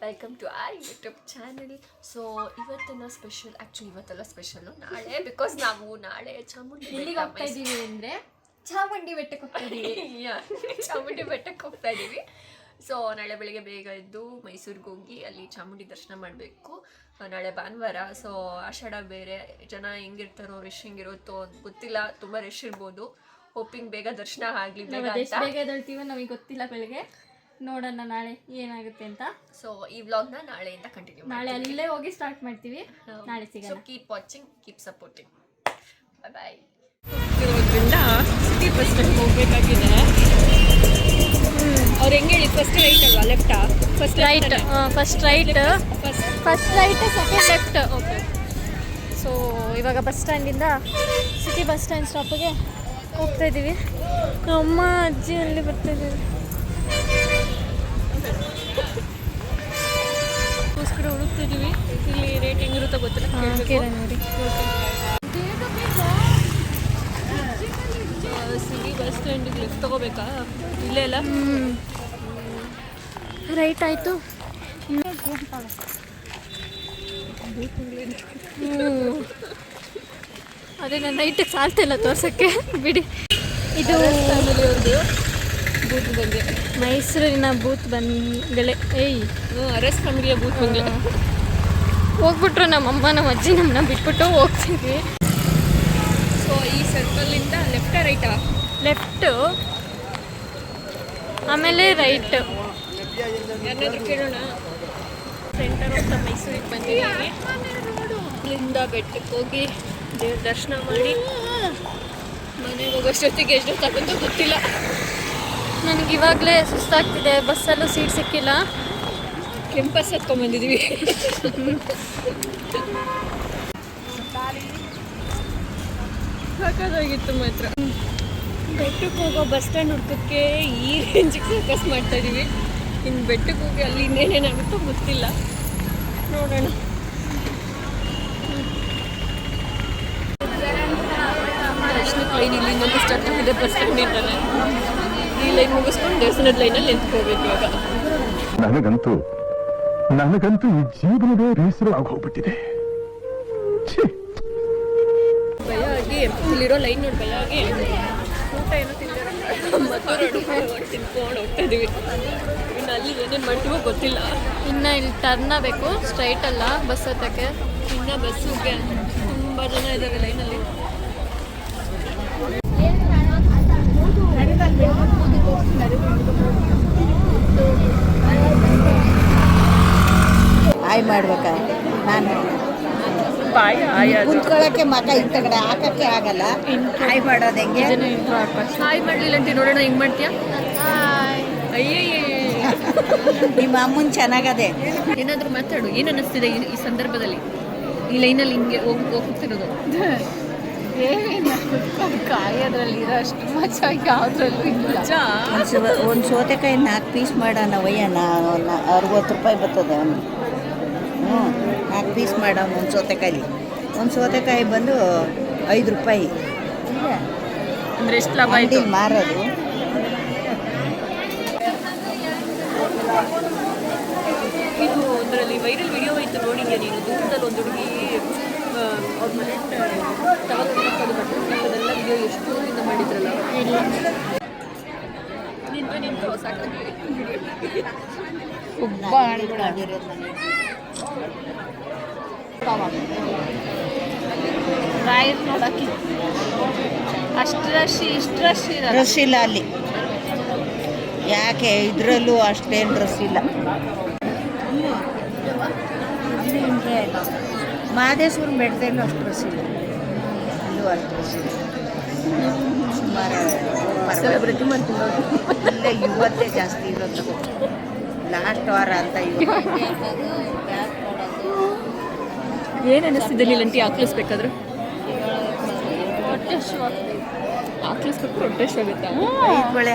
Welcome to our YouTube channel so ಇವತ್ತಿನ special actually ಇವತ್ತೆಲ್ಲ special ನಾಳೆ ಬಿಕಾಸ್ ನಾವು ನಾಳೆ ಚಾಮುಂಡಿ ಹೋಗ್ತಾ ಇದ್ದೀವಿ ಅಂದ್ರೆ? ಚಾಮುಂಡಿ ಬೆಟ್ಟಕ್ಕೆ ಹೋಗ್ತಾ ಇದ್ದೀವಿ ಚಾಮುಂಡಿ ಬೆಟ್ಟಕ್ಕೆ ಹೋಗ್ತಾ ಇದ್ದೀವಿ ಸೊ ನಾಳೆ ಬೆಳಿಗ್ಗೆ ಬೇಗ ಎದ್ದು ಮೈಸೂರಿಗೆ ಹೋಗಿ ಅಲ್ಲಿ ಚಾಮುಂಡಿ ದರ್ಶನ ಮಾಡಬೇಕು. ನಾಳೆ ಭಾನುವಾರ. ಸೊ ಆಷಾಢ ಬೇರೆ ಜನ ಹೆಂಗಿರ್ತಾರೋ ರಶ್ ಹೆಂಗಿರುತ್ತೋ ಅಂತ ಗೊತ್ತಿಲ್ಲ. ತುಂಬ ರಶ್ ಇರ್ಬೋದು. ಹೋಪಿಂಗ್ ಬೇಗ ದರ್ಶನ ಆಗಲಿ ಬೇಗ ಅಂತ. ಬೇಗ ನಮಗೆ ಗೊತ್ತಿಲ್ಲ ಬೆಳಗ್ಗೆ. ನೋಡೋಣ ನಾಳೆ ಏನಾಗುತ್ತೆ ಅಂತ. ಸೊ ಈ ವ್ಲಾಗ್ನ ನಾಳೆಯಿಂದ ಕಂಟಿನ್ಯೂ ನಾಳೆ ಅಲ್ಲೇ ಹೋಗಿ ಸ್ಟಾರ್ಟ್ ಮಾಡ್ತೀವಿ. ನಾಳೆ ಸಿಗೋ ಸಿಗೋಣ keep watching keep supporting bye bye ಇರೋದ್ರಿಂದ ಸಿಟಿ ಬಸ್ ಸ್ಟ್ಯಾಂಡ್ ಹೋಗ್ಬೇಕಾಗಿದೆ. ಅವ್ರು ಹೆಂಗೆ ಹೇಳಿ? ಫಸ್ಟ್ ರೈಟ್ ಅಲ್ವಾ? ಲೆಫ್ಟಾ first right first right first first right second left okay so ಇವಾಗ ಬಸ್ ಸ್ಟ್ಯಾಂಡಿಂದ ಸಿಟಿ ಬಸ್ ಸ್ಟ್ಯಾಂಡ್ ಸ್ಟಾಪಿಗೆ ಹೋಗ್ತಾ ಇದ್ದೀವಿ ಅಮ್ಮ ಅಜ್ಜಿ ಅಲ್ಲಿ ಬರ್ತಾ ಇದ್ದೀವಿ ಸಿಟಿ ಬಸ್ ಸ್ಟ್ಯಾಂಡಿಗೆ ಲಿಫ್ಟ್ ತಗೋಬೇಕಾ ಇಲ್ಲೇ ಅಲ್ಲ ರೈಟ್ ಆಯಿತು. ಅದೇ ನಾನು ನೈಟ್ ಸಾಲ್ತಿಲ್ಲ ತೋರ್ಸೋಕ್ಕೆ. ಬಿಡಿ. ಇದು ಬೂತ್ ಬಂದಿದೆ ಮೈಸೂರಿನ ಬೂತ್ ಬಂಗಲೆ. ಏಯ್. ಅರಸ್ ಫ್ಯಾಮಿಲಿಯ ಬೂತ್ ಬಂದೆ ಹೋಗ್ಬಿಟ್ರು ನಮ್ಮಮ್ಮ ನಮ್ಮ ಅಜ್ಜಿ ನಮ್ಮನ್ನ ಬಿಟ್ಬಿಟ್ಟು ಹೋಗ್ತೀವಿ ಸೊ ಈ ಸರ್ಕಲಿಂದ ಲೆಫ್ಟ್ ರೈಟಾ ಲೆಫ್ಟು ಆಮೇಲೆ ರೈಟ್ ಕೇಳೋಣ? ಸೆಂಟರ್ ಆಫ್ ದ ಮೈಸೂರಿಗೆ ಬಂದಿದ್ದೀವಿ. ಇಲ್ಲಿಂದ ಬೆಟ್ಟಕ್ಕೆ ಹೋಗಿ ದೇವ್ರ ದರ್ಶನ ಮಾಡಿ ಮನೆಗೆ ಹೋಗೋಷ್ಟೊತ್ತಿಗೆ ಎಷ್ಟೊತ್ತಾಗುತ್ತೋ ಗೊತ್ತಿಲ್ಲ. ನನಗೆ ಇವಾಗಲೇ ಸುಸ್ತಾಗ್ತಿದೆ. ಬಸ್ಸಲ್ಲೂ ಸೀಟ್ ಸಿಕ್ಕಿಲ್ಲ. ಕೆಂಪಸ್ ಹತ್ಕೊಂಡ್ಬಂದಿದ್ವಿ ಸಾಕಾಗಿತ್ತು ಮಾತ್ರ. ಬೆಟ್ಟಕ್ಕೆ ಹೋಗೋ ಬಸ್ ಸ್ಟ್ಯಾಂಡ್ ಹುಡ್ಕೋಕ್ಕೆ ಈ ರೇಂಜಿಗೆ ಫೋಕಸ್ ಮಾಡ್ತಾ ಇದೀವಿ. ಇನ್ನು ಬೆಟ್ಟಕ್ಕೆ ಹೋಗಿ ಅಲ್ಲಿ ಇನ್ನೇನೇನಾಗುತ್ತೋ ಗೊತ್ತಿಲ್ಲ. ನೋಡೋಣ. ದರ್ಶನಕ್ಕೆ ಲೈನ್ ಇಲ್ಲಿಂದ ಸ್ಟಾರ್ಟ್ ಆಗಿದೆ ಬಸ್ ಸ್ಟ್ಯಾಂಡಿಂದಲೇ ಈ ಲೈನ್ ಮುಗಿಸ್ಕೊಂಡು ದೇವಸ್ಥಾನದ ಲೈನಲ್ಲಿ ನಿಂತ್ಕೋಬೇಕು ಇವಾಗ. ನನಗಂತೂ ನನಗಂತೂ ಈ ಜೀವನವೇ ಬೇಸರ ಆಗೋಗ್ಬಿಟ್ಟಿದೆ. ಭಯ ಆಗಿ ಇಲ್ಲಿರೋ ಲೈನ್ ನೋಡಿ ಭಯ ಆಗಿ ಊಟ ಏನೋ ತಿನ್ಕೊಂಡು ಹೋಗ್ತಾ ಇದೀವಿ. ಇನ್ನು ಅಲ್ಲಿ ಏನೇನು ಮಾಡ್ತೀವೋ ಗೊತ್ತಿಲ್ಲ. ಇನ್ನು ಇಲ್ಲಿ ಟರ್ನ್ ಆಗ್ಬೇಕು ಸ್ಟ್ರೈಟ್ ಅಲ್ಲ ಬಸ್ ಹತ್ತಕ್ಕೆ. ಇನ್ನ ಬಸ್ಸಿಗೆ ತುಂಬ ಜನ ಇದ್ದಾರೆ ಲೈನಲ್ಲಿ ಆಯ್ ಮಾಡ್ಬೇಕಾ ನಾನು ಬಾಯ್ ಮಗ ಮಕ ಇಂತಗಡೆ ಹಾಕಕ್ಕೆ ಆಗಲ್ಲ. ಹಾಯ್ ಮಾಡೋದು ಹೆಂಗೆ? ಹಾಯ್ ಮಾಡಲಿಲ್ಲ ಅಂತ ನೋಡೋಣ ಹೆಂಗೆ ಮಾಡ್ತೀಯಾ? ಅಯ್ಯಯ್ಯ ನಿಮ್ಮ ಅಮ್ಮನ್ ಚೆನ್ನಾಗದೆ ಏನಾದರೂ ಮಾತಾಡು ಏನು ಅನ್ನಿಸ್ತಿದೆ ಈ ಈ ಸಂದರ್ಭದಲ್ಲಿ ಈ ಲೈನಲ್ಲಿ ಹಿಂಗೆ ಹೋಗಿ ಹೋಗ್ತಿರೋದು ಕಾಯೋದ್ರಲ್ಲಿ ಅಷ್ಟು ಮಜಾ ಯಾವುದ್ರಲ್ಲೂ ಇಲ್ಲ ಒಂದು ಸೌತೆಕಾಯಿ ನಾಲ್ಕು ಪೀಸ್ ಮಾಡೋಣ ವಯ್ಯನ ಅರವತ್ತು ರೂಪಾಯಿ ಬರ್ತದೆ ಅವನು ಹ್ಞೂ ನಾಲ್ಕು ಪೀಸ್ ಮಾಡೋಣ ಒಂದು ಸೌತೆಕಾಯಿ ಒಂದು ಸೌತೆಕಾಯಿ ಬಂದು ಐದು ರೂಪಾಯಿ. ಅಂದ್ರೆ ಎಷ್ಟು ಲಾಭ ಆಯ್ತು? ಮಾರೋದು. ಇದು ಅದರಲ್ಲಿ ವೈರಲ್ ವಿಡಿಯೋ ಇತ್ತು ನೋಡಿದ್ಯಾ ನೀನು. ದೂರದಲ್ಲಿ ಒಂದು ಹುಡುಗಿ ಅವ್ರ ಮನೆ ತಗೊಂಡು ಅದೆಲ್ಲ ವಿಡಿಯೋ ಎಷ್ಟು ದೂರದಿಂದ ಮಾಡಿದ್ರಲ್ಲ. ನಿಂತು ನಿಂತು ಸಾಕಾಗಿ. ನನಗೆ. ರಾಯರ್ ನೋಡಕ್ಕೆ. ಅಷ್ಟು ರಶ್ ಇಷ್ಟು ರಶ್ ಇರಲ್ಲ. ಡ್ರೆಸ್ ಇಲ್ಲ ಅಲ್ಲಿ. ಯಾಕೆ? ಇದರಲ್ಲೂ ಅಷ್ಟೇನು ಡ್ರೆಸ್ ಇಲ್ಲ. ಮಹದೇಶ್ವರ ಬೆಟ್ಟದಲ್ಲೂ ಅಷ್ಟು ಡ್ರೆಸ್ ಇಲ್ಲ. ಅಲ್ಲೂ ಅಷ್ಟು ಡ್ರೆಸ್ ಇಲ್ಲ. ಸುಮಾರು ಸೆಲೆಬ್ರಿಟಿ ಮಾಡ್ತೀನಿ ಇವತ್ತೇ ಜಾಸ್ತಿ ಇರೋದು. ಲಾಸ್ಟ್ ವಾರ ಅಂತ ಇವತ್ತು. ಏನು ಅನ್ನಿಸ್ತಿದೆ ನೀಲಂಟಿ? ಹಾಕ್ಲಿಸ್ಬೇಕಾದ್ರೆ ಹೊಟ್ಟೆ ಹಾಕ್ಲಿಸ್ಬೇಕು ಹೊಟ್ಟೆ ಆಗುತ್ತಾ ಬಳೆ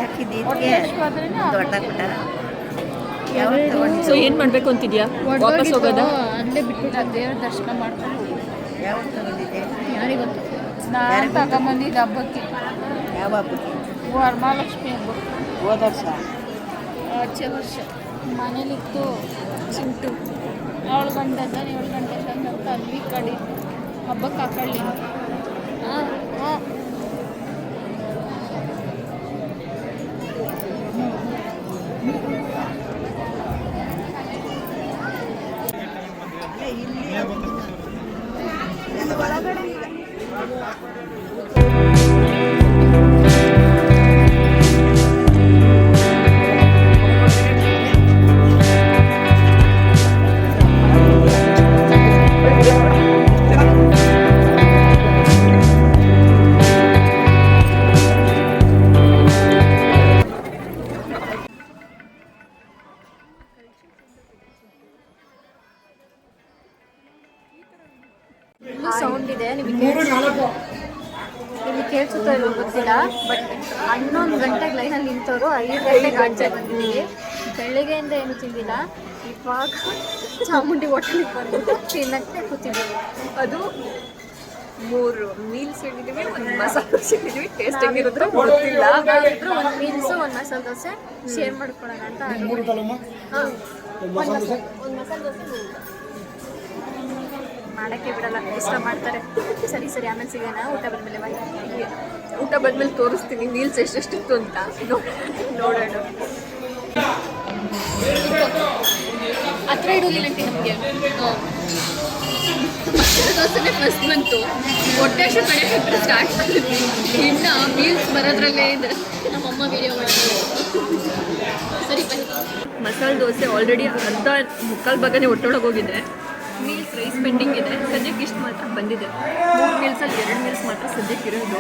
ದೊಡ್ಡ ಪುಟ್ಟ ಸೊ ಏನು ಮಾಡಬೇಕು ಅಂತಿದ್ಯಾ? ವಾಪಸ್ ಹೋಗೋದಾ? ಅಲ್ಲೇ ಬಿಟ್ಬಿಟ್ಟು ದೇವ್ರ ದರ್ಶನ ಮಾಡ್ಕೊಂಡು ಯಾವಾಗ ತಗೊಂಡಿದ್ದೆ? ಯಾರಿಗೆ ಗೊತ್ತು? ನಾನು ತಗೊಂಬಂದಿದ್ದ ಹಬ್ಬಕ್ಕೆ. ಯಾವ ಹಬ್ಬಕ್ಕೆ? ವರಮಹಾಲಕ್ಷ್ಮಿ ಹಬ್ಬ. ಹೋದ ವರ್ಷ? ಆಚೆ ವರ್ಷ. ಮನೇಲಿತ್ತು ಚಿಂಟು. ಏಳು ಗಂಟೆ ಏಳು ಗಂಟೆ ಅಲ್ಲಿ ಕಡಿ ಹಬ್ಬಕ್ಕೆ ಹಾಕೊಳ್ಳಿ ಗೊತ್ತಿಲ್ಲ ಬಟ್ ಹನ್ನೊಂದು ಗಂಟೆಗೆ ಲೈನಲ್ಲಿ ನಿಂತವರು ಐದು ಗಂಟೆಗೆ ಆಚೆ ಬಂದಿದ್ದೀವಿ. ಬೆಳಗ್ಗೆಯಿಂದ ಏನು ತಿಂದಿಲ್ಲ ಇವಾಗ ಚಾಮುಂಡಿ ಹೋಟೆಲಿಗೆ ಬಂದು ತಿನ್ನಕ್ಕೆ ಕೂತಿದ್ದೀವಿ. ಅದು ಮೂರು ಮೀಲ್ಸ್ ಹೇಳಿದೀವಿ ಒಂದು ಮಸಾಲೆ ದೋಸೆ ಹೇಳಿದೀವಿ ಟೇಸ್ಟ್ ಹೆಂಗಿರುತ್ತೆ ಗೊತ್ತಿಲ್ಲ. ಒಂದು ಮೀಲ್ಸ್ ಒಂದು ಮಸಾಲೆ ದೋಸೆ ಶೇರ್ ಮಾಡ್ಕೊಳ್ಳೋಣ ಅಂತ ಹಾಂ. ಒಂದು ಮಸಾಲೆ ಒಂದು ಮಸಾಲೆ ದೋಸೆ ಮಾಡೋಕ್ಕೆ ಬಿಡಲ್ಲ ಇಷ್ಟ ಮಾಡ್ತಾರೆ. ಸರಿ ಸರಿ ಆಮೇಲೆ ಸಿಗೋಣ ಊಟ ಬಂದಮೇಲೆ ಬಾಯ್ ಊಟ ಬಂದ್ಮೇಲೆ ತೋರಿಸ್ತೀನಿ ಮೀಲ್ಸ್ ಎಷ್ಟೆಷ್ಟಿತ್ತು ಅಂತ. ನೋಡೋಣ. ಹತ್ರ ಇಡೋದಿಲ್ಲ ಆಂಟಿ ನಮಗೆ. ದೋಸೆನೇ ಫಸ್ಟ್ ಬಂತು. ಹೊಟ್ಟೆ ಅಷ್ಟು ಕಡೆ ಸ್ಟಾರ್ಟ್ ಮಾಡಿದ್ವಿ ಇನ್ನು ಮೀಲ್ಸ್ ಬರೋದ್ರಲ್ಲೇ ಇದೆ. ನಮ್ಮಮ್ಮ ವಿಡಿಯೋ ಸರಿ ಬನ್ನಿ ಮಸಾಲೆ ದೋಸೆ ಆಲ್ರೆಡಿ ಅರ್ಧ ಮುಕ್ಕಾಲು ಭಾಗನೇ ಒಟ್ಟೊಳಗೆ ಹೋಗಿದೆ ಮೀಲ್ಸ್ ರೈಸ್ ಪೆಂಡಿಂಗ್ ಇದೆ. ಸದ್ಯಕ್ಕೆ ಇಷ್ಟು ಮಾತ್ರ ಬಂದಿದೆ. ಮೂರು ಮೀಲ್ಸಲ್ಲಿ ಎರಡು ಮೀಲ್ಸ್ ಮಾತ್ರ ಸದ್ಯಕ್ಕೆ ಇರೋದು.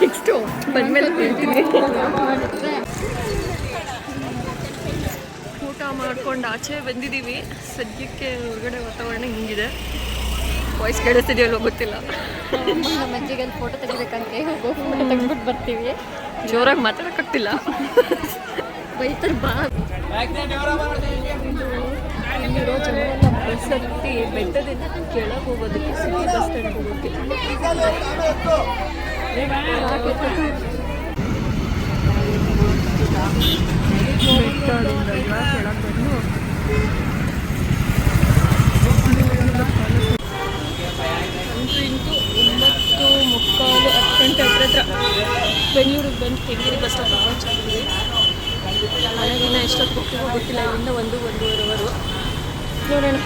ನೆಕ್ಸ್ಟು ಬಂದಮೇಲೆ ಹೇಳ್ತೀನಿ. ಊಟ ಮಾಡ್ಕೊಂಡು ಆಚೆ ಬಂದಿದ್ದೀವಿ. ಸದ್ಯಕ್ಕೆ ಹೊರಗಡೆ ವಾತಾವರಣ ಹಿಂಗಿದೆ? ವಾಯ್ಸ್ ಕೇಳಿಸ್ತಿದೆಯಲ್ಲೋ ಗೊತ್ತಿಲ್ಲ. ನಮ್ಮ ಅಜ್ಜಿಗೆ ಅಲ್ಲಿ ಫೋಟೋ ತೆಗಿಬೇಕಂತೆ. ಹೋಗೋ ಫೋಟೋ ತೆಗೆದ್ಬಿಟ್ಟು ಬರ್ತೀವಿ. ಜೋರಾಗಿ ಮಾತಾಡೋಕ್ಕಾಗ್ತಿಲ್ಲ. ಬೈತಾರೆ ಬಾ. ಇಲ್ಲಿರೋ ಜನ ಎಲ್ಲ ಬಸ್ ಹತ್ತಿ ಬೆಟ್ಟದಿಂದ ಕೆಳಗೆ ಹೋಗೋದಕ್ಕೆ ಸಿಟಿ ಬಸ್ ಸ್ಟ್ಯಾಂಡ್ ಹೋಗೋಕ್ಕೆ. ಬೆಟ್ಟದಿಂದ ಇವಾಗ ಕೆಳಗೆ ಒಂಬತ್ತು ಮುಕ್ಕಾಲು ಹತ್ತು ಗಂಟೆ ಹತ್ರ ಹತ್ರ ಬೆಂಗಳೂರಿಗೆ ಬಂದು ಕೆಂಗೇರಿ ಬಸ್ ತುಂಬ ಚೆನ್ನಾಗಿದೆ ಮನೆಗಿನ್ನ ಎಷ್ಟೊತ್ತು ಗೊತ್ತಿಲ್ಲ ಇಲ್ಲಿಂದ ಒಂದು ಒಂದೂವರೆವರು ನೋಡೋಣ